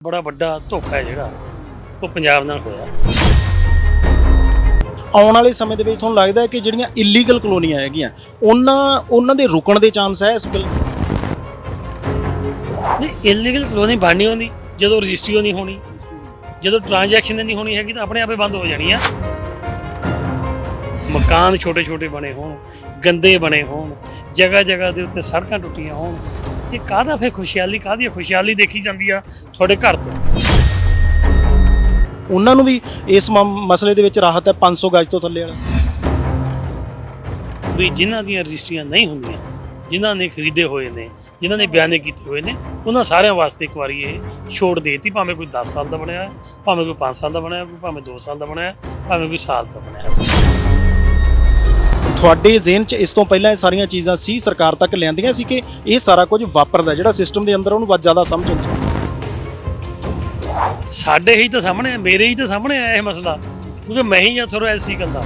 ਬੜਾ ਵੱਡਾ ਧੋਖਾ ਹੈ ਜਿਹੜਾ ਉਹ ਪੰਜਾਬ ਨਾਲ ਹੋਇਆ। ਆਉਣ ਵਾਲੇ ਸਮੇਂ ਦੇ ਵਿੱਚ ਤੁਹਾਨੂੰ ਲੱਗਦਾ ਹੈ ਕਿ ਜਿਹੜੀਆਂ ਇਲੀਗਲ ਕਲੋਨੀਆਂ ਹੈਗੀਆਂ ਉਹਨਾਂ ਉਹਨਾਂ ਦੇ ਰੁਕਣ ਦੇ ਚਾਂਸ ਹੈ ਇਸ ਬਿੱਲ ਨਹੀਂ ਇਲੀਗਲ ਕਲੋਨੀ ਬਣਨੀ ਹੁੰਦੀ ਜਦੋਂ ਰਜਿਸਟਰੀ ਨਹੀਂ ਹੋਣੀ ਜਦੋਂ ਟ੍ਰਾਂਜੈਕਸ਼ਨ ਨਹੀਂ ਹੋਣੀ ਹੈਗੀ ਤਾਂ ਆਪਣੇ ਆਪੇ ਬੰਦ ਹੋ ਜਾਣੀ ਆ ਮਕਾਨ ਛੋਟੇ ਛੋਟੇ ਬਣੇ ਹੋਣ ਗੰਦੇ ਬਣੇ ਹੋਣ ਜਗ੍ਹਾ ਜਗ੍ਹਾ ਦੇ ਉੱਤੇ ਸੜਕਾਂ ਟੁੱਟੀਆਂ ਹੋਣ ਇਹ ਕਾਹਦਾ ਫੇ ਖੁਸ਼ਹਾਲੀ ਕਾਹਦੀ ਖੁਸ਼ਹਾਲੀ ਦੇਖੀ ਜਾਂਦੀ ਆ ਤੁਹਾਡੇ ਘਰ ਤੋਂ ਉਹਨਾਂ ਨੂੰ ਵੀ ਇਸ ਮਮ- ਮਸਲੇ ਦੇ ਵਿੱਚ ਰਾਹਤ ਹੈ 500 ਗਜ ਤੋਂ ਥੱਲੇ ਵਾਲਾ ਵੀ ਜਿਨ੍ਹਾਂ ਦੀਆਂ ਰਜਿਸਟਰੀਆਂ ਨਹੀਂ ਹੁੰਦੀਆਂ ਜਿਨ੍ਹਾਂ ਨੇ ਖਰੀਦੇ ਹੋਏ ਨੇ ਜਿਨ੍ਹਾਂ ਨੇ ਬਿਆਨੇ ਕੀਤੇ ਹੋਏ ਨੇ ਉਹਨਾਂ ਸਾਰਿਆਂ ਵਾਸਤੇ ਇੱਕ ਵਾਰੀ ਇਹ ਛੋੜ ਦੇਤੀ ਭਾਵੇਂ ਕੋਈ 10 ਸਾਲ ਦਾ ਬਣਿਆ ਹੈ, ਭਾਵੇਂ ਕੋਈ 5 ਸਾਲ ਦਾ ਬਣਿਆ ਕੋਈ ਭਾਵੇਂ 2 ਸਾਲ ਦਾ ਬਣਿਆ ਹੈ, ਭਾਵੇਂ ਕੋਈ ਸਾਲ ਦਾ ਬਣਿਆ ਹੈ। ਤੁਹਾਡੇ ਜ਼ਿਹਨ 'ਚ ਇਸ ਤੋਂ ਪਹਿਲਾਂ ਇਹ ਸਾਰੀਆਂ ਚੀਜ਼ਾਂ ਸੀ, ਸਰਕਾਰ ਤੱਕ ਲਿਆਂਦੀਆਂ ਸੀ ਕਿ ਇਹ ਸਾਰਾ ਕੁਝ ਵਾਪਰਦਾ, ਜਿਹੜਾ ਸਿਸਟਮ ਦੇ ਅੰਦਰ ਉਹਨੂੰ ਵੱਧ ਜ਼ਿਆਦਾ ਸਮਝ ਹੁੰਦੀ ਸਾਡੇ ਹੀ ਤਾਂ ਸਾਹਮਣੇ ਮੇਰੇ ਹੀ ਤਾਂ ਸਾਹਮਣੇ ਆਇਆ ਇਹ ਮਸਲਾ। ਕਿਉਂਕਿ ਮੈਂ ਹੀ ਆ ਥੋੜਾ ਐਸੀ ਗੱਲ ਦਾ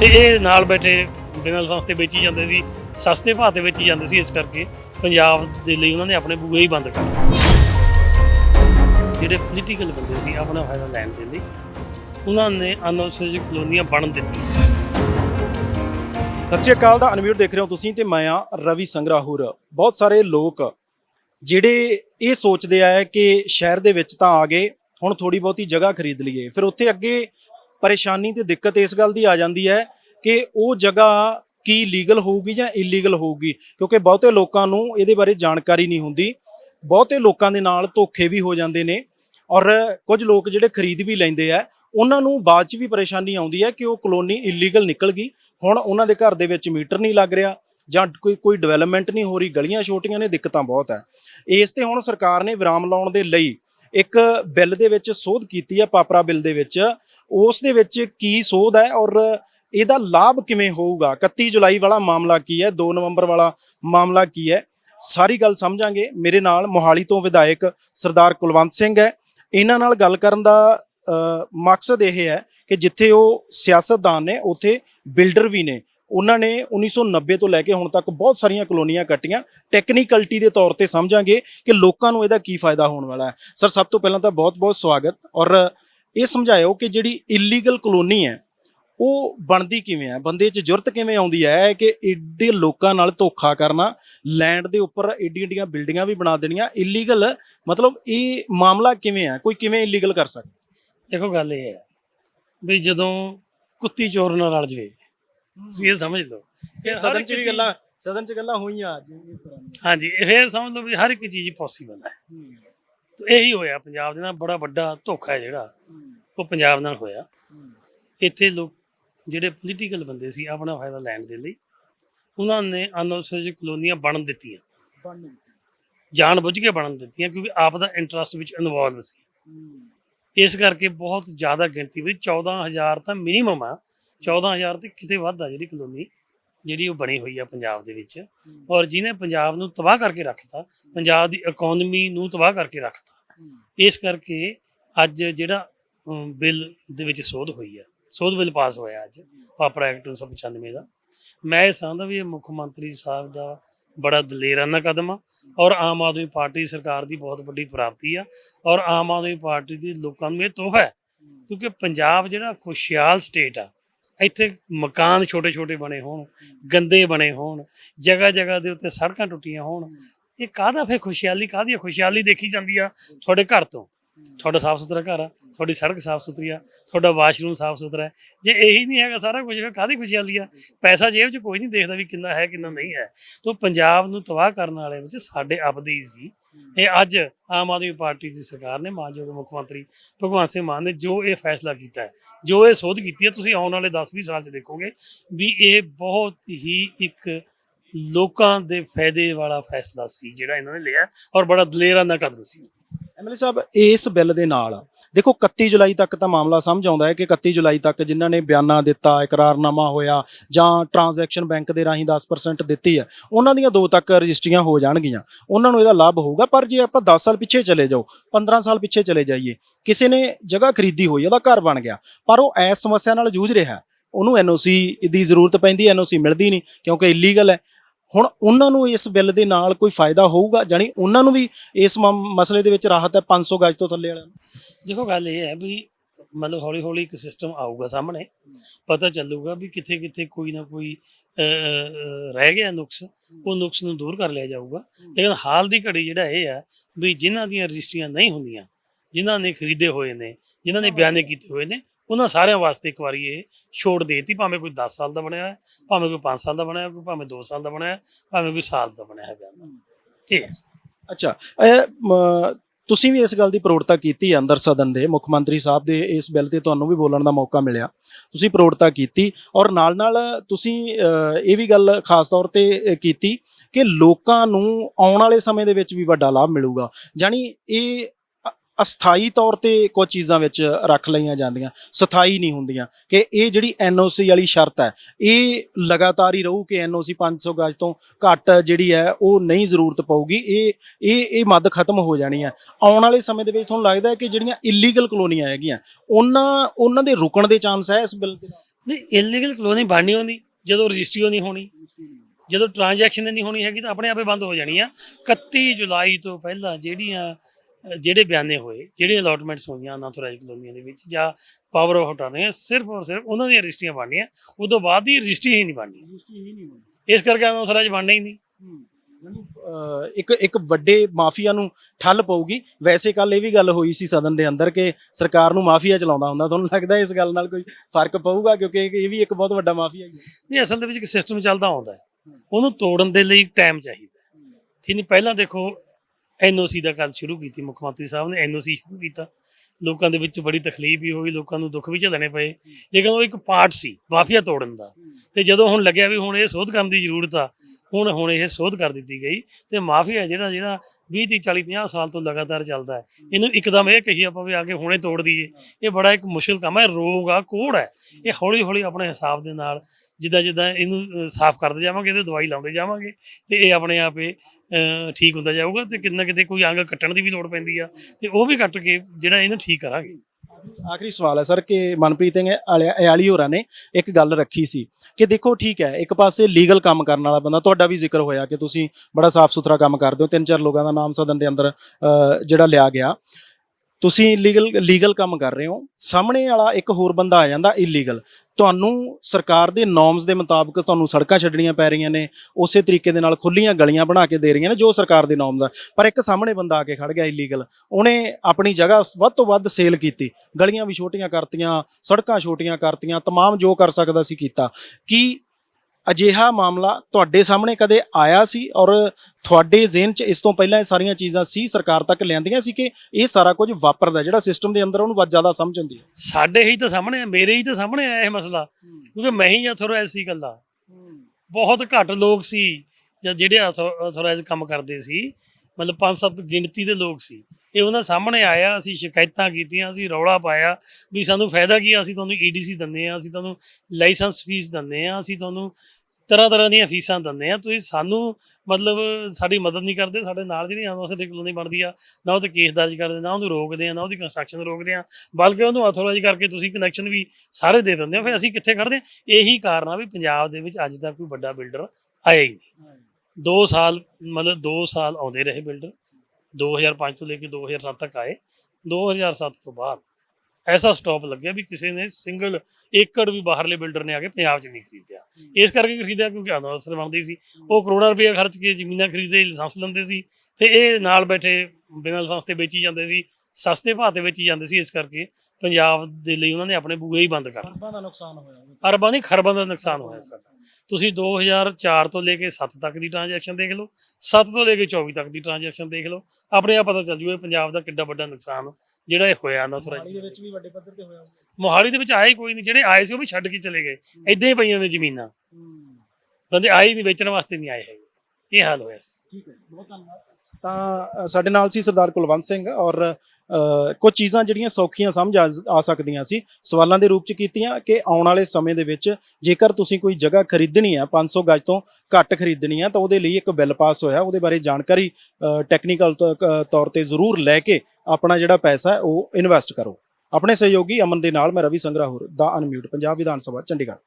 ਤੇ ਇਹ ਨਾਲ ਬੈਠੇ ਬਿਨਾਂ ਲਾਇਸੈਂਸ ਤੇ ਵੇਚੀ ਜਾਂਦੇ ਸੀ, ਸਸਤੇ ਭਾਅ ਤੇ ਵੇਚੀ ਜਾਂਦੇ ਸੀ ਇਸ ਕਰਕੇ ਪੰਜਾਬ ਦੇ ਲਈ ਉਹਨਾਂ ਨੇ ਆਪਣੇ ਬੂਹੇ ਹੀ ਬੰਦ ਕਰ ਦਿੱਤੇ। ਜਿਹੜੇ ਪੋਲੀਟੀਕਲ ਬੰਦੇ ਸੀ, ਆਪਣਾ ਫਾਇਦਾ ਲੈਣ ਦੇ ਲਈ, ਉਹਨਾਂ ਨੇ ਅਨੌਥੋਰਾਈਜ਼ਡ ਕਲੋਨੀਆਂ ਬਣ ਦਿੱਤੀਆਂ। ਸਤਿ ਸ਼੍ਰੀ ਅਕਾਲ ਦਾ ਅਨਮਿਊਟ ਦੇਖ ਰਹੇ ਹੋ ਤੁਸੀਂ ਤੇ ਮੈਂ ਆ ਰਵੀ ਸੰਗਰਾਹੁਰ। ਬਹੁਤ ਸਾਰੇ ਲੋਕ ਜਿਹੜੇ ਇਹ ਸੋਚਦੇ ਆ ਕਿ ਸ਼ਹਿਰ ਦੇ ਵਿੱਚ ਤਾਂ ਆ ਗਏ, ਹੁਣ ਥੋੜੀ ਬਹੁਤੀ ਜਗ੍ਹਾ ਖਰੀਦ ਲਈਏ। ਫਿਰ ਉੱਥੇ ਅੱਗੇ ਪਰੇਸ਼ਾਨੀ ਤੇ ਦਿੱਕਤ ਇਸ ਗੱਲ ਦੀ ਆ ਜਾਂਦੀ ਹੈ ਕਿ ਉਹ ਜਗ੍ਹਾ ਕੀ ਲੀਗਲ ਹੋਊਗੀ ਜਾਂ ਇਲੀਗਲ ਹੋਊਗੀ, ਕਿਉਂਕਿ ਬਹੁਤੇ ਲੋਕਾਂ ਨੂੰ ਇਹਦੇ ਬਾਰੇ ਜਾਣਕਾਰੀ ਨਹੀਂ ਹੁੰਦੀ। ਬਹੁਤੇ ਲੋਕਾਂ ਦੇ ਨਾਲ ਧੋਖੇ ਵੀ ਹੋ ਜਾਂਦੇ ਨੇ ਔਰ ਕੁਝ ਲੋਕ ਜਿਹੜੇ ਖਰੀਦ ਵੀ ਲੈਂਦੇ ਆ ਉਹਨਾਂ ਨੂੰ ਬਾਅਦ ਚ ਵੀ ਪਰੇਸ਼ਾਨੀ ਆਉਂਦੀ ਹੈ ਕਿ ਉਹ ਕਲੋਨੀ ਇਲੀਗਲ ਨਿਕਲ ਗਈ। ਹੁਣ ਉਹਨਾਂ ਦੇ ਘਰ ਦੇ ਵਿੱਚ ਮੀਟਰ ਨਹੀਂ ਲੱਗ ਰਿਹਾ ਜਾਂ ਕੋਈ ਕੋਈ ਡਿਵੈਲਪਮੈਂਟ ਨਹੀਂ ਹੋ ਰਹੀ, ਗਲੀਆਂ ਛੋਟੀਆਂ ਨੇ, ਦਿੱਕਤਾਂ ਬਹੁਤ ਹੈ। ਇਸ ਤੇ ਹੁਣ ਸਰਕਾਰ ਨੇ ਵਿਰਾਮ ਲਾਉਣ ਦੇ ਲਈ ਇੱਕ ਬਿੱਲ ਦੇ ਵਿੱਚ ਸੋਧ ਕੀਤੀ ਹੈ, ਪਾਪਰਾ ਬਿੱਲ ਦੇ ਵਿੱਚ। ਉਸ ਦੇ ਵਿੱਚ ਕੀ ਸੋਧ ਹੈ ਔਰ ਇਹਦਾ ਲਾਭ ਕਿਵੇਂ ਹੋਊਗਾ? 31 ਜੁਲਾਈ ਵਾਲਾ ਮਾਮਲਾ ਕੀ ਹੈ? 2 ਨਵੰਬਰ ਵਾਲਾ ਮਾਮਲਾ ਕੀ ਹੈ? ਸਾਰੀ ਗੱਲ ਸਮਝਾਂਗੇ। ਮੇਰੇ ਨਾਲ ਮੋਹਾਲੀ ਤੋਂ ਵਿਧਾਇਕ ਸਰਦਾਰ ਕੁਲਵੰਤ ਸਿੰਘ ਹੈ। ਇਹਨਾਂ ਨਾਲ ਗੱਲ ਕਰਨ ਦਾ ਮਕਸਦ ਇਹ ਹੈ ਕਿ ਜਿੱਥੇ ਉਹ ਸਿਆਸਤਦਾਨ ਨੇ, ਉੱਥੇ ਬਿਲਡਰ ਵੀ ਨੇ। ਉਹਨਾਂ ਨੇ 1990 ਤੋਂ ਲੈ ਕੇ ਹੁਣ ਤੱਕ ਬਹੁਤ ਸਾਰੀਆਂ ਕਲੋਨੀਆਂ ਕੱਟੀਆਂ। ਟੈਕਨੀਕਲਟੀ ਦੇ ਤੌਰ ਤੇ ਸਮਝਾਂਗੇ ਕਿ ਲੋਕਾਂ ਨੂੰ ਇਹਦਾ ਕੀ ਫਾਇਦਾ ਹੋਣ ਵਾਲਾ ਹੈ। ਸਰ ਸਭ ਤੋਂ ਪਹਿਲਾਂ ਤਾਂ ਬਹੁਤ-ਬਹੁਤ ਸਵਾਗਤ। ਔਰ ਇਹ ਸਮਝਾਇਓ ਕਿ ਜਿਹੜੀ ਇਲੀਗਲ ਕਲੋਨੀ ਹੈ, ਉਹ ਬਣਦੀ ਕਿਵੇਂ ਹੈ? ਬੰਦੇ 'ਚ ਜੁਰਤ ਕਿਵੇਂ ਆਉਂਦੀ ਹੈ ਕਿ ਏਡੇ ਲੋਕਾਂ ਨਾਲ ਧੋਖਾ ਕਰਨਾ? ਲੈਂਡ ਦੇ ਉੱਪਰ ਏਡੀਆਂ ਏਡੀਆਂ ਬਿਲਡਿੰਗਾਂ ਵੀ ਬਣਾ ਦੇਣੀਆਂ। ਇਲੀਗਲ ਮਤਲਬ ਇਹ ਮਾਮਲਾ ਕਿਵੇਂ ਹੈ? ਕੋਈ ਕਿਵੇਂ ਇਲੀਗਲ ਕਰ ਸਕਦਾ? ਦੇਖੋ ਗੱਲ ਇਹ ਹੈ ਵੀ ਜਦੋਂ ਕੁੱਤੀ ਚੋਰ ਨਾਲ ਰਲ ਜਵੇ ਤੁਸੀਂ ਇਹ ਸਮਝ ਲਓ। ਫਿਰ ਸਦਨ 'ਚ ਵੀ ਗੱਲਾਂ ਸਦਨ 'ਚ ਗੱਲਾਂ ਹੋਈਆਂ ਅੱਜ ਇਸ ਤਰ੍ਹਾਂ ਹਾਂਜੀ ਫਿਰ ਸਮਝ ਲਓ ਵੀ ਹਰ ਇੱਕ ਚੀਜ਼ ਪੋਸੀਬਲ ਹੈ। ਤੇ ਇਹੀ ਹੋਇਆ ਪੰਜਾਬ ਦੇ ਨਾਲ ਬੜਾ ਵੱਡਾ ਧੋਖਾ ਹੈ ਜਿਹੜਾ ਉਹ ਪੰਜਾਬ ਨਾਲ ਹੋਇਆ। ਇੱਥੇ ਲੋਕ ਜਿਹੜੇ ਪੋਲੀਟੀਕਲ ਬੰਦੇ ਸੀ ਆਪਣਾ ਫਾਇਦਾ ਲੈਣ ਦੇ ਲਈ ਉਹਨਾਂ ਨੇ ਅਨੌਥੋਰਾਈਜ਼ਡ ਕਲੋਨੀਆਂ ਬਣਨ ਦਿੱਤੀਆਂ। ਜਾਣ ਬੁੱਝ ਕੇ ਬਣਨ ਦਿੱਤੀਆਂ ਕਿਉਂਕਿ ਆਪ ਦਾ ਇੰਟਰਸਟ ਵਿੱਚ ਇਨਵੋਲਵ ਸੀ। ਇਸ ਕਰਕੇ ਬਹੁਤ ਜ਼ਿਆਦਾ ਗਿਣਤੀ ਵਿੱਚ 14000 ਤਾਂ ਮਿਨੀਮਮ ਆ। 14000 ਤੇ ਕਿਤੇ ਵੱਧ ਆ ਜਿਹੜੀ ਕਲੋਨੀ ਜਿਹੜੀ ਉਹ ਬਣੀ ਹੋਈ ਆ ਪੰਜਾਬ ਦੇ ਵਿੱਚ। ਔਰ ਜਿਹਨੇ ਪੰਜਾਬ ਨੂੰ ਤਬਾਹ ਕਰਕੇ ਰੱਖਤਾ, ਪੰਜਾਬ ਦੀ ਇਕਨੋਮੀ ਨੂੰ ਤਬਾਹ ਕਰਕੇ ਰੱਖਤਾ। ਇਸ ਕਰਕੇ ਅੱਜ ਜਿਹੜਾ ਬਿੱਲ ਦੇ ਵਿੱਚ ਸੋਧ ਹੋਈ ਆ। ਸੋਧ ਬਿੱਲ ਪਾਸ ਹੋਇਆ ਅੱਜ ਪਾਪਰਾ ਐਕਟ 1995 ਦਾ। ਮੈਂ ਇਹ ਸਮਝਦਾ ਵੀ ਇਹ ਮੁੱਖ ਮੰਤਰੀ ਸਾਹਿਬ ਦਾ ਬੜਾ ਦਲੇਰਾਨਾ ਕਦਮ ਆ ਔਰ ਆਮ ਆਦਮੀ ਪਾਰਟੀ ਸਰਕਾਰ ਦੀ ਬਹੁਤ ਵੱਡੀ ਪ੍ਰਾਪਤੀ ਆ ਔਰ ਆਮ ਆਦਮੀ ਪਾਰਟੀ ਦੇ ਲੋਕਾਂ ਨੂੰ ਇਹ ਤੋਹਫਾ ਹੈ ਕਿਉਂਕਿ ਪੰਜਾਬ ਜਿਹੜਾ ਖੁਸ਼ਹਾਲ ਸਟੇਟ ਆ, ਇੱਥੇ ਮਕਾਨ ਛੋਟੇ ਛੋਟੇ ਬਣੇ ਹੋਣ, ਗੰਦੇ ਬਣੇ ਹੋਣ ਜਗ੍ਹਾ ਜਗ੍ਹਾ ਦੇ ਉੱਤੇ ਸੜਕਾਂ ਟੁੱਟੀਆਂ ਹੋਣ, ਇਹ ਕਾਹਦਾ ਫੇ ਖੁਸ਼ਹਾਲੀ, ਕਾਹਦੀ ਖੁਸ਼ਹਾਲੀ ਦੇਖੀ ਜਾਂਦੀ ਆ ਤੁਹਾਡੇ ਘਰ ਤੋਂ। ਤੁਹਾਡਾ ਸਾਫ਼ ਸੁਥਰਾ ਘਰ ਆ, ਤੁਹਾਡੀ ਸੜਕ ਸਾਫ਼ ਸੁਥਰੀ ਆ, ਤੁਹਾਡਾ ਵਾਸ਼ਰੂਮ ਸਾਫ਼ ਸੁਥਰਾ ਹੈ। ਜੇ ਇਹੀ ਨਹੀਂ ਹੈਗਾ ਸਾਰਾ ਕੁਝ ਫਿਰ ਕਾਹਦੀ ਖੁਸ਼ਹਾਲੀ ਆ? ਪੈਸਾ ਜੇਬ 'ਚ ਕੋਈ ਨਹੀਂ ਦੇਖਦਾ ਵੀ ਕਿੰਨਾ ਹੈ, ਕਿੰਨਾ ਨਹੀਂ ਹੈ। ਤੋਂ ਪੰਜਾਬ ਨੂੰ ਤਬਾਹ ਕਰਨ ਵਾਲੇ ਵਿੱਚ ਸਾਡੇ ਆਪਦੇ ਹੀ ਸੀ। ਇਹ ਅੱਜ ਆਮ ਆਦਮੀ ਪਾਰਟੀ ਦੀ ਸਰਕਾਰ ਨੇ, ਮਾਨਯੋਗ ਮੁੱਖ ਮੰਤਰੀ ਭਗਵੰਤ ਸਿੰਘ ਮਾਨ ਨੇ ਜੋ ਇਹ ਫੈਸਲਾ ਕੀਤਾ ਹੈ, ਜੋ ਇਹ ਸੋਧ ਕੀਤੀ ਹੈ, ਤੁਸੀਂ ਆਉਣ ਵਾਲੇ 10-20 ਸਾਲ 'ਚ ਦੇਖੋਗੇ ਵੀ ਇਹ ਬਹੁਤ ਹੀ ਇੱਕ ਲੋਕਾਂ ਦੇ ਫਾਇਦੇ ਵਾਲਾ ਫੈਸਲਾ ਸੀ ਜਿਹੜਾ ਇਹਨਾਂ ਨੇ ਲਿਆ ਔਰ ਬੜਾ ਦਲੇਰਾਨਾ ਕਦਮ ਸੀ। ਐਮਐਲਏ ਸਾਹਿਬ, ਇਸ ਬਿੱਲ ਦੇ ਨਾਲ, ਦੇਖੋ 31 ਜੁਲਾਈ ਤੱਕ ਤਾਂ ਮਾਮਲਾ ਸਮਝ ਆਉਂਦਾ ਹੈ ਕਿ 31 ਜੁਲਾਈ ਤੱਕ ਜਿਨ੍ਹਾਂ ਨੇ ਬਿਆਨਾ ਦਿੱਤਾ, ਇਕਰਾਰਨਾਮਾ ਹੋਇਆ ਜਾਂ ਟ੍ਰਾਂਜੈਕਸ਼ਨ ਬੈਂਕ ਦੇ ਰਾਹੀਂ 10% ਦਿੱਤੀ ਹੈ, ਉਹਨਾਂ ਦੀਆਂ ਦੋ ਤੱਕ ਰਜਿਸਟਰੀਆਂ ਹੋ ਜਾਣਗੀਆਂ ਉਹਨਾਂ ਨੂੰ ਇਹਦਾ ਲਾਭ ਹੋਊਗਾ, ਪਰ ਜੇ ਆਪਾਂ 10 ਸਾਲ ਪਿੱਛੇ ਚਲੇ ਜਾਓ 15 ਸਾਲ ਪਿੱਛੇ ਚਲੇ ਜਾਈਏ, ਕਿਸੇ ਨੇ ਜਗ੍ਹਾ ਖਰੀਦੀ ਹੋਈ, ਉਹਦਾ ਘਰ ਬਣ ਗਿਆ, ਪਰ ਉਹ ਐਸ ਸਮੱਸਿਆ ਨਾਲ ਜੂਝ ਰਿਹਾ ਹੈ। ਉਹਨੂੰ ਐਨਓਸੀ ਦੀ ਜ਼ਰੂਰਤ ਪੈਂਦੀ ਐਨਓਸੀ ਮਿਲਦੀ ਨਹੀਂ, ਕਿਉਂਕਿ ਇਲੀਗਲ ਹੈ ਹੁਣ ਉਹਨਾਂ ਨੂੰ ਇਸ ਬਿੱਲ ਦੇ ਨਾਲ ਕੋਈ ਫਾਇਦਾ ਹੋਊਗਾ? ਜਾਣੀ ਉਹਨਾਂ ਨੂੰ ਵੀ ਇਸ ਮਸਲੇ ਦੇ ਵਿੱਚ ਰਾਹਤ ਹੈ 500 ਗਜ ਤੋਂ ਥੱਲੇ ਵਾਲਿਆਂ ਨੂੰ? ਦੇਖੋ ਗੱਲ ਇਹ ਹੈ ਵੀ ਮਤਲਬ ਹੌਲੀ ਹੌਲੀ ਇੱਕ ਸਿਸਟਮ ਆਊਗਾ ਸਾਹਮਣੇ। ਪਤਾ ਚੱਲੂਗਾ ਵੀ ਕਿੱਥੇ ਕਿੱਥੇ ਕੋਈ ਨਾ ਕੋਈ ਰਹਿ ਗਿਆ ਨੁਕਸ ਉਹ ਨੁਕਸ ਨੂੰ ਦੂਰ ਕਰ ਲਿਆ ਜਾਊਗਾ। ਲੇਕਿਨ ਹਾਲ ਦੀ ਘੜੀ ਜਿਹੜਾ ਇਹ ਹੈ ਵੀ ਜਿਨ੍ਹਾਂ ਦੀਆਂ ਰਜਿਸਟਰੀਆਂ ਨਹੀਂ ਹੁੰਦੀਆਂ ਜਿਨ੍ਹਾਂ ਨੇ ਖਰੀਦੇ ਹੋਏ ਨੇ ਜਿਨ੍ਹਾਂ ਨੇ ਬਿਆਨੇ ਕੀਤੇ ਹੋਏ ਨੇ ਉਹਨਾਂ ਸਾਰਿਆਂ ਵਾਸਤੇ ਇੱਕ ਵਾਰੀ ਇਹ ਛੋੜ ਦੇਤੀ ਭਾਵੇਂ ਕੋਈ 10 ਸਾਲ ਦਾ ਬਣਿਆ ਹੈ ਭਾਵੇਂ ਕੋਈ 5 ਸਾਲ ਦਾ ਬਣਿਆ ਕੋਈ ਭਾਵੇਂ 2 ਸਾਲ ਦਾ ਬਣਿਆ ਹੈ, ਭਾਵੇਂ ਕੋਈ ਸਾਲ ਦਾ ਬਣਿਆ ਹੈ ਠੀਕ ਹੈ। ਅੱਛਾ ਤੁਸੀਂ ਵੀ ਇਸ ਗੱਲ ਦੀ ਪ੍ਰੋੜਤਾ ਕੀਤੀ ਅੰਦਰ ਸਦਨ ਦੇ ਮੁੱਖ ਮੰਤਰੀ ਸਾਹਿਬ ਦੇ ਇਸ ਬਿੱਲ ਤੇ ਤੁਹਾਨੂੰ ਵੀ ਬੋਲਣ ਦਾ ਮੌਕਾ ਮਿਲਿਆ। ਤੁਸੀਂ ਪ੍ਰੋੜਤਾ ਕੀਤੀ ਔਰ ਨਾਲ ਨਾਲ ਤੁਸੀਂ ਇਹ ਵੀ ਗੱਲ ਖਾਸ ਤੌਰ ਤੇ ਕੀਤੀ ਕਿ ਲੋਕਾਂ ਨੂੰ ਆਉਣ ਵਾਲੇ ਸਮੇਂ ਦੇ ਵਿੱਚ ਵੀ ਵੱਡਾ ਲਾਭ ਮਿਲੂਗਾ। ਜਾਣੀ ਇਹ ਅਸਥਾਈ ਤੌਰ ਤੇ ਕੁਝ ਚੀਜ਼ਾਂ ਵਿੱਚ ਰੱਖ ਲਈਆਂ ਜਾਂਦੀਆਂ ਸਥਾਈ ਨਹੀਂ ਹੁੰਦੀਆਂ। ਕਿ ਇਹ ਜਿਹੜੀ ਐਨਓਸੀ ਵਾਲੀ ਸ਼ਰਤ ਹੈ ਇਹ ਲਗਾਤਾਰ ਹੀ ਰਹੂ ਕਿ ਐਨਓਸੀ 500 ਗਜ ਤੋਂ ਘੱਟ ਜਿਹੜੀ ਹੈ ਉਹ ਨਹੀਂ ਜ਼ਰੂਰਤ ਪਊਗੀ। ਇਹ ਇਹ ਇਹ ਮੱਦ ਖਤਮ ਹੋ ਜਾਣੀ ਹੈ। ਆਉਣ ਵਾਲੇ ਸਮੇਂ ਦੇ ਵਿੱਚ ਤੁਹਾਨੂੰ ਲੱਗਦਾ ਹੈ ਕਿ ਜਿਹੜੀਆਂ ਇਲੀਗਲ ਕਲੋਨੀਆਂ ਹੈਗੀਆਂ ਉਹਨਾਂ ਉਹਨਾਂ ਦੇ ਰੁਕਣ ਦੇ ਚਾਂਸ ਹੈ ਇਸ ਬਿੱਲ ਦੇ ਨਾਲ? ਨਹੀਂ ਇਲੀਗਲ ਕਲੋਨੀ ਬਣਨੀ ਹੁੰਦੀ ਜਦੋਂ ਰਜਿਸਟਰੀ ਨਹੀਂ ਹੋਣੀ। ਜਦੋਂ ਟ੍ਰਾਂਜੈਕਸ਼ਨ ਨਹੀਂ ਹੋਣੀ ਹੈਗੀ ਤਾਂ ਆਪਣੇ ਆਪੇ ਬੰਦ ਹੋ ਜਾਣੀ ਆ। 31 ਜੁਲਾਈ ਤੋਂ ਪਹਿਲਾਂ ਜਿਹੜੀਆਂ ਜਿਹੜੇ ਬਿਆਨੇ ਹੋਏ ਜਿਹੜੀਆਂ ਅਲਾਟਮੈਂਟਸ ਹੋਈਆਂ ਅਨਾਥੋਰਾਈਜ਼ ਕਲੋਨੀਆਂ ਦੇ ਵਿੱਚ ਜਾਂ ਪਾਵਰ ਆਫ ਹਟਾਉਣੇ ਸਿਰਫ ਔਰ ਸਿਰਫ ਉਹਨਾਂ ਦੀਆਂ ਰਜਿਸਟਰੀਆਂ ਬਣਨੀਆਂ ਉਦੋਂ ਬਾਅਦ ਦੀ ਰਜਿਸਟਰੀ ਹੀ ਨਹੀਂ ਬਣਨੀ। ਇਸ ਕਰਕੇ ਅਨਾਥੋਰਾਈਜ਼ ਬਣਨਾ ਹੀ ਨਹੀਂ। ਇੱਕ ਇੱਕ ਵੱਡੇ ਮਾਫੀਆ ਨੂੰ ਠੱਲ ਪਊਗੀ। ਵੈਸੇ ਕੱਲ ਇਹ ਵੀ ਗੱਲ ਹੋਈ ਸੀ ਸਦਨ ਦੇ ਅੰਦਰ ਕਿ ਸਰਕਾਰ ਨੂੰ ਮਾਫੀਆ ਚਲਾਉਂਦਾ ਹੁੰਦਾ। ਤੁਹਾਨੂੰ ਲੱਗਦਾ ਇਸ ਗੱਲ ਨਾਲ ਕੋਈ ਫ਼ਰਕ ਪਊਗਾ? ਕਿਉਂਕਿ ਇਹ ਵੀ ਇੱਕ ਬਹੁਤ ਵੱਡਾ ਮਾਫੀਆ ਹੈ ਨਹੀਂ ਅਸਲ ਦੇ ਵਿੱਚ ਇੱਕ ਸਿਸਟਮ ਚੱਲਦਾ ਆਉਂਦਾ ਹੈ। ਉਹਨੂੰ ਤੋੜਨ ਦੇ ਲਈ ਟਾਈਮ ਚਾਹੀਦਾ ਹੈ। ਠੀਕ ਨਹੀਂ ਪਹਿਲਾਂ ਦੇਖੋ ਐਨਓਸੀ ਦਾ ਗੱਲ ਸ਼ੁਰੂ ਕੀਤੀ, ਮੁੱਖ ਮੰਤਰੀ ਸਾਹਿਬ ਨੇ ਐਨਓਸੀ ਸ਼ੁਰੂ ਕੀਤਾ। ਲੋਕਾਂ ਦੇ ਵਿੱਚ ਬੜੀ ਤਕਲੀਫ ਵੀ ਹੋਈ ਲੋਕਾਂ ਨੂੰ ਦੁੱਖ ਵੀ ਝੱਲਣੇ ਪਏ। ਲੇਕਿਨ ਉਹ ਇੱਕ ਪਾਰਟ ਸੀ, ਮਾਫੀਆ ਤੋੜਨ ਦਾ। ਤੇ ਜਦੋਂ ਹੁਣ ਲੱਗਿਆ ਵੀ ਹੁਣ ਇਹ ਸੋਧ ਕਰਨ ਦੀ ਜ਼ਰੂਰਤ ਆ, ਹੁਣ ਹੁਣ ਇਹ ਸੋਧ ਕਰ ਦਿੱਤੀ ਗਈ। ਤੇ ਮਾਫੀਆ ਜਿਹੜਾ ਜਿਹੜਾ 20 30 40 50 ਸਾਲ ਤੋਂ ਲਗਾਤਾਰ ਚੱਲਦਾ ਹੈ, ਇਹਨੂੰ ਇੱਕਦਮ ਇਹ ਕਹੀ ਆਪਾਂ ਵੀ ਆ ਕੇ ਹੁਣੇ ਤੋੜ ਦਈਏ। ਇਹ ਬੜਾ ਇੱਕ ਮੁਸ਼ਕਿਲ ਕੰਮ ਹੈ, ਰੋਗ ਆ, ਕੋੜ ਹੈ। ਇਹ ਹੌਲੀ ਹੌਲੀ ਆਪਣੇ ਹਿਸਾਬ ਦੇ ਨਾਲ ਜਿੱਦਾਂ ਜਿੱਦਾਂ ਇਹਨੂੰ ਸਾਫ਼ ਕਰਦੇ ਜਾਵਾਂਗੇ, ਇਹਦੇ ਦਵਾਈ ਲਾਉਂਦੇ ਜਾਵਾਂਗੇ। ਤੇ ਇਹ ਆਪਣੇ ਆਪ ਇਹ ਠੀਕ ਹੁੰਦਾ ਜਾਊਗਾ ਤੇ ਕਿਤੇ ਕਿਤੇ ਕੋਈ ਅੰਗ ਕੱਟਣ ਦੀ ਵੀ ਲੋੜ ਪੈਂਦੀ ਆ ਤੇ ਉਹ ਵੀ ਕੱਟ ਕੇ ਜਿਹੜਾ ਇਹਨੂੰ ਠੀਕ ਕਰਾਂਗੇ। ਆਖਰੀ ਸਵਾਲ ਹੈ ਸਰ ਕਿ ਮਨਪ੍ਰੀਤ ਸਿੰਘ ਅਲਿਆਲੀ ਹੋਰਾਂ ਨੇ ਇੱਕ ਗੱਲ ਰੱਖੀ ਸੀ ਕਿ ਦੇਖੋ ਠੀਕ ਹੈ, ਇੱਕ ਪਾਸੇ ਲੀਗਲ ਕੰਮ ਕਰਨ ਵਾਲਾ ਬੰਦਾ ਤੁਹਾਡਾ ਵੀ ਜ਼ਿਕਰ ਹੋਇਆ ਕਿ ਤੁਸੀਂ ਬੜਾ ਸਾਫ਼ ਸੁਥਰਾ ਕੰਮ ਕਰਦੇ ਹੋ ਤਿੰਨ ਚਾਰ ਲੋਕਾਂ ਦਾ ਨਾਮ ਸਦਨ ਦੇ ਅੰਦਰ ਜਿਹੜਾ ਲਿਆ ਗਿਆ। ਤੁਸੀਂ ਲੀਗਲ ਲੀਗਲ ਕੰਮ ਕਰ ਰਹੇ ਹੋ, ਸਾਹਮਣੇ ਵਾਲਾ ਇੱਕ ਹੋਰ ਬੰਦਾ ਆ ਜਾਂਦਾ ਇਲੀਗਲ ਤੁਹਾਨੂੰ ਸਰਕਾਰ ਦੇ ਨੋਰਮਸ ਦੇ ਮੁਤਾਬਕ ਤੁਹਾਨੂੰ ਸੜਕਾਂ ਛੱਡਣੀਆਂ ਪੈ ਰਹੀਆਂ ਨੇ, ਉਸੇ ਤਰੀਕੇ ਦੇ ਨਾਲ ਖੁੱਲੀਆਂ ਗਲੀਆਂ ਬਣਾ ਕੇ ਦੇ ਰਹੀਆਂ ਨੇ ਜੋ ਸਰਕਾਰ ਦੇ ਨੋਰਮਸ ਆ। ਪਰ ਇੱਕ ਸਾਹਮਣੇ ਬੰਦਾ ਆ ਕੇ ਖੜ ਗਿਆ ਇਲੀਗਲ ਉਹਨੇ ਆਪਣੀ ਜਗ੍ਹਾ ਵੱਧ ਤੋਂ ਵੱਧ ਸੇਲ ਕੀਤੀ। ਗਲੀਆਂ ਵੀ ਛੋਟੀਆਂ ਕਰਤੀਆਂ, ਸੜਕਾਂ ਛੋਟੀਆਂ ਕਰਤੀਆਂ, ਤਮਾਮ ਜੋ ਕਰ ਸਕਦਾ ਸੀ ਕੀਤਾ। ਕੀ ਅਜਿਹਾ ਮਾਮਲਾ ਤੁਹਾਡੇ ਸਾਹਮਣੇ ਕਦੇ ਆਇਆ ਸੀ ਔਰ ਤੁਹਾਡੇ ਜ਼ਿਹਨ 'ਚ ਇਸ ਤੋਂ ਪਹਿਲਾਂ ਇਹ ਸਾਰੀਆਂ ਚੀਜ਼ਾਂ ਸੀ ਸਰਕਾਰ ਤੱਕ ਲਿਆਂਦੀਆਂ ਸੀ ਕਿ ਇਹ ਸਾਰਾ ਕੁਝ ਵਾਪਰਦਾ ਜਿਹੜਾ ਸਿਸਟਮ ਦੇ ਅੰਦਰ ਉਹਨੂੰ ਵੱਧ ਜ਼ਿਆਦਾ ਸਮਝ ਹੁੰਦੀ ਹੈ। ਸਾਡੇ ਹੀ ਤਾਂ ਸਾਹਮਣੇ ਆ, ਮੇਰੇ ਹੀ ਤਾਂ ਸਾਹਮਣੇ ਆਇਆ ਇਹ ਮਸਲਾ। ਕਿਉਂਕਿ ਮੈਂ ਹੀ ਅਥੋਰਾਈਜ਼ ਸੀ ਗੱਲਾਂ। ਬਹੁਤ ਘੱਟ ਲੋਕ ਸੀ ਜਾਂ ਜਿਹੜੇ ਅਥੋਰਾਈਜ਼ ਕੰਮ ਕਰਦੇ ਸੀ। ਮਤਲਬ ਪੰਜ ਸੱਤ ਗਿਣਤੀ ਦੇ ਲੋਕ ਸੀ। ਇਹ ਉਹਨਾਂ ਸਾਹਮਣੇ ਆਇਆ ਅਸੀਂ ਸ਼ਿਕਾਇਤਾਂ ਕੀਤੀਆਂ ਅਸੀਂ ਰੌਲਾ ਪਾਇਆ ਵੀ ਸਾਨੂੰ ਫਾਇਦਾ ਕੀ ਆ ਅਸੀਂ ਤੁਹਾਨੂੰ ਈਡੀਸੀ ਦਿੰਦੇ ਆ ਅਸੀਂ ਤੁਹਾਨੂੰ ਲਾਇਸੈਂਸ ਫੀਸ ਦਿੰਦੇ ਆ ਅਸੀਂ ਤੁਹਾਨੂੰ ਤਰ੍ਹਾਂ ਤਰ੍ਹਾਂ ਦੀਆਂ ਫੀਸਾਂ ਦਿੰਦੇ ਆ ਤੁਸੀਂ ਸਾਨੂੰ ਮਤਲਬ ਸਾਡੀ ਮਦਦ ਨਹੀਂ ਕਰਦੇ ਸਾਡੇ ਨਾਲ ਜਿਹੜੀ ਯੂਨੀਵਰਸਿਟੀ ਕਲੋਨੀ ਬਣਦੀ ਆ ਨਾ ਉਹ ਤੇ ਕੇਸ ਦਰਜ ਕਰਦੇ ਨਾ ਉਹਨੂੰ ਰੋਕਦੇ ਆ ਨਾ ਉਹਦੀ ਕੰਸਟਰਕਸ਼ਨ ਰੋਕਦੇ ਆ ਬਲਕਿ ਉਹਨੂੰ ਅਥੋਰਾਈਜ਼ ਕਰਕੇ ਤੁਸੀਂ ਕਨੈਕਸ਼ਨ ਵੀ ਸਾਰੇ ਦੇ ਦਿੰਦੇ ਹੋ। ਫਿਰ ਅਸੀਂ ਕਿੱਥੇ ਖੜਦੇ ਆ ਇਹੀ ਕਾਰਨ ਆ ਵੀ ਪੰਜਾਬ ਦੇ ਵਿੱਚ ਅੱਜ ਤੱਕ ਕੋਈ ਵੱਡਾ ਬਿਲਡਰ ਆਇਆ ਹੀ ਨਹੀਂ। 2 ਸਾਲ ਮਤਲਬ 2 ਸਾਲ ਆਉਂਦੇ ਰਹੇ ਬਿਲਡਰ 2005 ਤੋਂ ਲੈ ਕੇ 2007 ਤੱਕ ਆਏ। 2007 ਤੋਂ ਬਾਅਦ ਐਸਾ ਸਟਾਪ ਲੱਗਿਆ ਵੀ ਕਿਸੇ ਨੇ ਸਿੰਗਲ ਏਕੜ ਵੀ ਬਾਹਰਲੇ ਬਿਲਡਰ ਨੇ ਆ ਕੇ ਪੰਜਾਬ 'ਚ ਨਹੀਂ ਖਰੀਦਿਆ। ਇਸ ਕਰਕੇ ਖਰੀਦਿਆ ਕਿਉਂਕਿ ਅਨਵਸਰ ਮੰਗਦੇ ਸੀ। ਉਹ ਕਰੋੜਾਂ ਰੁਪਏ ਖਰਚ ਕੇ ਜ਼ਮੀਨਾਂ ਖਰੀਦੇ ਲਾਇਸੈਂਸ ਲੈਂਦੇ ਸੀ ਤੇ ਇਹ ਨਾਲ ਬੈਠੇ ਬਿਨਾਂ ਲਾਇਸੈਂਸ ਤੇ ਵੇਚੀ ਜਾਂਦੇ ਸੀ। ਸਸਤੇ ਭਾਅ ਤੇ ਵੇਚੀ ਜਾਂਦੇ ਸੀ ਇਸ ਕਰਕੇ ਪੰਜਾਬ ਦੇ ਲਈ ਉਹਨਾਂ ਨੇ ਆਪਣੇ ਬੂਹੇ ਹੀ ਬੰਦ ਕਰ ਦਿੱਤੇ। ਅਰਬਾਂ ਦਾ ਨੁਕਸਾਨ ਹੋਇਆ ਅਰਬਾਂ ਨਹੀਂ ਖਰਬਾਂ ਦਾ ਨੁਕਸਾਨ ਹੋਇਆ ਸਾਡਾ ਤੁਸੀਂ 2004 ਤੋਂ ਲੈ ਕੇ 7 ਤੱਕ ਦੀ ਟ੍ਰਾਂਜੈਕਸ਼ਨ ਦੇਖ ਲਓ 7 ਤੋਂ ਲੈ ਕੇ 24 ਤੱਕ ਦੀ ਟ੍ਰਾਂਜੈਕਸ਼ਨ ਦੇਖ ਲਓ ਆਪਣੇ ਆਪ ਪਤਾ ਚੱਲ ਜੂਗਾ ਪੰਜਾਬ ਦਾ ਕਿੱਡਾ ਵੱਡਾ ਨੁਕਸਾਨ ਜਿਹੜਾ ਇਹ ਹੋਇਆ ਨਾ ਥੋੜਾ ਦੇ ਵਿੱਚ ਵੀ ਵੱਡੇ ਪੱਧਰ ਤੇ ਹੋਇਆ ਮੋਹਾਲੀ ਦੇ ਵਿੱਚ ਆਏ ਕੋਈ ਨਹੀਂ ਜਿਹੜੇ ਆਏ ਸੀ ਉਹ ਵੀ ਛੱਡ ਕੇ ਚਲੇ ਗਏ। ਇਦਾਂ ਹੀ ਪਈਆਂ ਨੇ ਜ਼ਮੀਨਾਂ। ਬੰਦੇ ਆਏ ਹੀ ਨਹੀਂ ਵੇਚਣ ਵਾਸਤੇ ਨਹੀਂ ਆਏ ਹੈਗੇ। ਇਹ ਹਾਲ ਹੋਇਆ ਸੀ। ਠੀਕ ਹੈ ਬਹੁਤ ਧੰਨਵਾਦ। ਤਾਂ ਸਾਡੇ ਨਾਲ ਸੀ ਸਰਦਾਰ ਕੁਲਵੰਤ ਸਿੰਘ ਔਰ ਕੁਝ ਚੀਜ਼ਾਂ ਜਿਹੜੀਆਂ ਸੌਖੀਆਂ ਸਮਝ ਆ ਆ ਸਕਦੀਆਂ ਸੀ। ਸਵਾਲਾਂ ਦੇ ਰੂਪ ਚ ਕੀਤੀਆਂ ਕਿ ਆਉਣ ਵਾਲੇ ਸਮੇਂ ਦੇ ਵਿੱਚ ਜੇਕਰ ਤੁਸੀਂ ਕੋਈ ਜਗ੍ਹਾ ਖਰੀਦਣੀ ਹੈ 500 ਗਜ ਤੋਂ ਘੱਟ ਖਰੀਦਣੀ ਹੈ ਤਾਂ ਉਹਦੇ ਲਈ ਇੱਕ ਬਿੱਲ ਪਾਸ ਹੋਇਆ। ਉਹਦੇ ਬਾਰੇ ਜਾਣਕਾਰੀ ਟੈਕਨੀਕਲ ਤੌਰ ਤੇ ਜ਼ਰੂਰ ਲੈ ਕੇ ਆਪਣਾ ਜਿਹੜਾ ਪੈਸਾ ਉਹ ਇਨਵੈਸਟ ਕਰੋ। ਆਪਣੇ ਸਹਿਯੋਗੀ ਅਮਨ ਦੇ ਨਾਲ ਮੈਂ ਰਵੀ ਸੰਗਰਾਹੁਰ, ਦਾ ਅਨਮਿਊਟ, ਪੰਜਾਬ ਵਿਧਾਨ ਸਭਾ, ਚੰਡੀਗੜ੍ਹ।